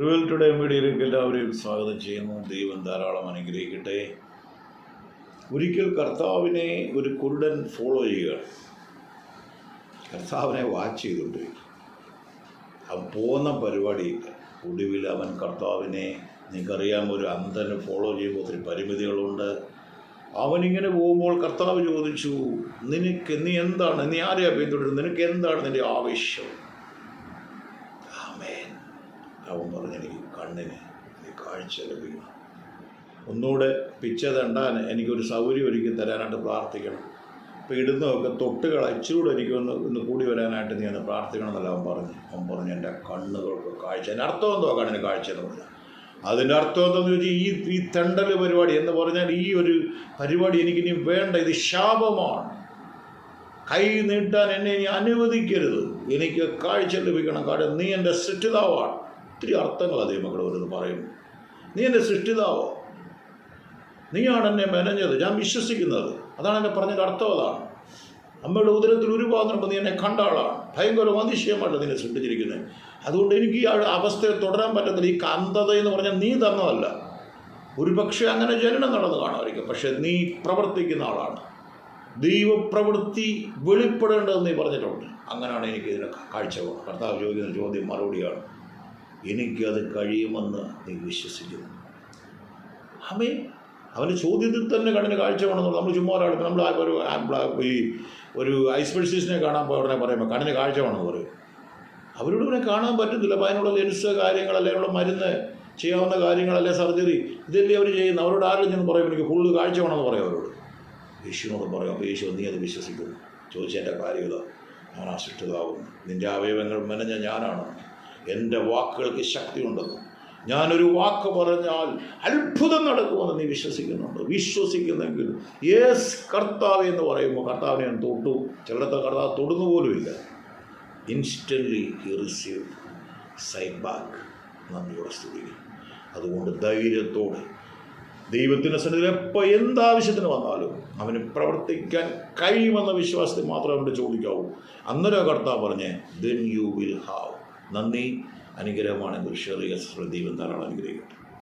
Twelve today മീഡിയയിലേക്ക് എല്ലാവരെയും സ്വാഗതം ചെയ്യുന്നു. ദൈവം ധാരാളം അനുഗ്രഹിക്കട്ടെ. ഒരിക്കൽ കർത്താവിനെ ഒരു കുരുടൻ ഫോളോ ചെയ്യുക കർത്താവിനെ വാച്ച് ചെയ്തുകൊണ്ട് അവൻ പോകുന്ന പരിപാടിയില്ല. ഒടുവിൽ അവൻ കർത്താവിനെ നിങ്ങൾക്കറിയാം ഒരു അന്ധന് ഫോളോ ചെയ്യുമ്പോൾ ഒത്തിരി പരിമിതികളുണ്ട്. അവനിങ്ങനെ പോകുമ്പോൾ കർത്താവ് ചോദിച്ചു നിനക്ക് നീ എന്താണ്? നീ ആരെയാണ് പിന്തുടരുന്നത്? നിനക്ക് എന്താണ് നിന്റെ ആവശ്യം അവൻ പറഞ്ഞു കണ്ണിന് എനിക്ക് കാഴ്ച ലഭിക്കണം. ഒന്നുകൂടെ പിച്ച തണ്ടാൻ എനിക്കൊരു സൗകര്യം ഒരുക്കി തരാനായിട്ട് പ്രാർത്ഥിക്കണം. അപ്പോൾ ഇടുന്നതൊക്കെ തൊട്ടുകൾ അച്ചിലൂടെ എനിക്ക് ഒന്ന് ഒന്ന് കൂടി വരാനായിട്ട് നീ ഒന്ന് പ്രാർത്ഥിക്കണം എന്നല്ല അവൻ പറഞ്ഞു. അവൻ പറഞ്ഞു എന്റെ കണ്ണുകൾക്ക് കാഴ്ച എന്റെ അർത്ഥം എന്തോ കണ്ണിന് കാഴ്ച എന്ന് പറഞ്ഞു അതിന്റെ അർത്ഥം എന്താണെന്ന് ചോദിച്ചാൽ ഈ ഈ തെണ്ടൽ പരിപാടി എന്ന് പറഞ്ഞാൽ ഈ ഒരു പരിപാടി എനിക്കിനി വേണ്ട ഇത് ശാപമാണ്. കൈ നീട്ടാൻ എന്നെ ഇനി അനുവദിക്കരുത്. എനിക്ക് കാഴ്ച ലഭിക്കണം. കാഴ്ച നീ എന്റെ സൃഷ്ടിതാവാണ്. ഒത്തിരി അർത്ഥങ്ങൾ അതേ മക്കൾ വരുന്നത് പറയുന്നു നീ എന്റെ സൃഷ്ടിതാവോ? നീയാണ് എന്നെ മെനഞ്ഞത്. ഞാൻ വിശ്വസിക്കുന്നത്. അതാണ് എന്നെ പറഞ്ഞതിന്റെ അർത്ഥം അതാണ്. അമ്മയുടെ ഉദരത്തിൽ ഉരുവാകുമ്പോൾ നീ എന്നെ കണ്ട ആളാണ്. ഭയങ്കര അതിശയമായിട്ട് നിന്നെ സൃഷ്ടിച്ചിരിക്കുന്നത് അതുകൊണ്ട് എനിക്ക് ഈ അവസ്ഥയെ തുടരാൻ പറ്റത്തില്ല. ഈ കാന്തത എന്ന് പറഞ്ഞാൽ നീ തന്നതല്ല. ഒരു പക്ഷേ അങ്ങനെ ജനനം നടന്നു കാണുമായിരിക്കും. പക്ഷെ നീ പ്രവർത്തിക്കുന്ന ആളാണ്. ദൈവപ്രവൃത്തി വെളിപ്പെടേണ്ടതെന്ന് നീ പറഞ്ഞിട്ടുണ്ട്. അങ്ങനെയാണ് എനിക്ക് ഇതിനെ കാഴ്ച കർത്താവ് ചോദിക്കുന്ന ചോദ്യം മറുപടിയാണ്. എനിക്കത് കഴിയുമെന്ന് നീ വിശ്വസിക്കുന്നു. അമേ അവന്റെ ചോദ്യത്തിൽ തന്നെ കണ്ണിന് കാഴ്ച വേണമെന്ന് നമ്മൾ ചുമ്മാ ഒരാൾ നമ്മൾ ഒരു ഈ ഒരു ഐസ് പെർസിസ്റ്റിനെ കാണാൻ പോയ പറയുമ്പോൾ കണ്ണിന് കാഴ്ച വേണമെന്ന് പറയും. അവരോട് ഇവനെ കാണാൻ പറ്റത്തില്ല. അപ്പോൾ അതിനുള്ള ലെൻസ് കാര്യങ്ങളല്ലേ അതിനുള്ള മരുന്ന് ചെയ്യാവുന്ന കാര്യങ്ങളല്ലേ സർജറി? ഇതല്ലേ അവർ ചെയ്യുന്നത്? അവരോട് ആരും ചെന്ന് പറയും എനിക്ക് ഫുള്ള് കാഴ്ച വേണമെന്ന് പറയും അവരോട്. യേശുവിനോട് പറയും അപ്പോൾ യേശു നീ അത് വിശ്വസിക്കുന്നു. ചോദിച്ചതിന്റെ കാര്യം ഞാൻ ആ നിന്റെ അവയവങ്ങൾ മെനഞ്ഞ ഞാനാണ്. എന്റെ വാക്കുകൾക്ക് ശക്തിയുണ്ടെന്ന് ഞാനൊരു വാക്ക് പറഞ്ഞാൽ അത്ഭുതം നടക്കുമെന്ന് നീ വിശ്വസിക്കുന്നുണ്ട്. വിശ്വസിക്കുന്നെങ്കിൽ യേസ് കർത്താവ് എന്ന് പറയുമ്പോൾ കർത്താവിനെ ഞാൻ തൊട്ടു. ചിലടത്തെ കർത്താവ് തൊടുന്നു പോലുമില്ല instantly he receive side back നന്ദിയോടെ അതുകൊണ്ട് ധൈര്യത്തോടെ ദൈവത്തിന്റെ സന്നിധിയിൽ എപ്പോൾ എന്താവശ്യത്തിന് വന്നാലും അവന് പ്രവർത്തിക്കാൻ കഴിയുമെന്ന വിശ്വാസത്തിൽ മാത്രമേ അവന്റെ ചോദിക്കാവൂ. അന്നേരം കർത്താവ് പറഞ്ഞേ ദെൻ യു വിൽ ഹാവ് നന്ദി. അനുഗ്രഹമാണ് ഷെറിയ ദൈവം ധാരാളം അനുഗ്രഹിക്കട്ടെ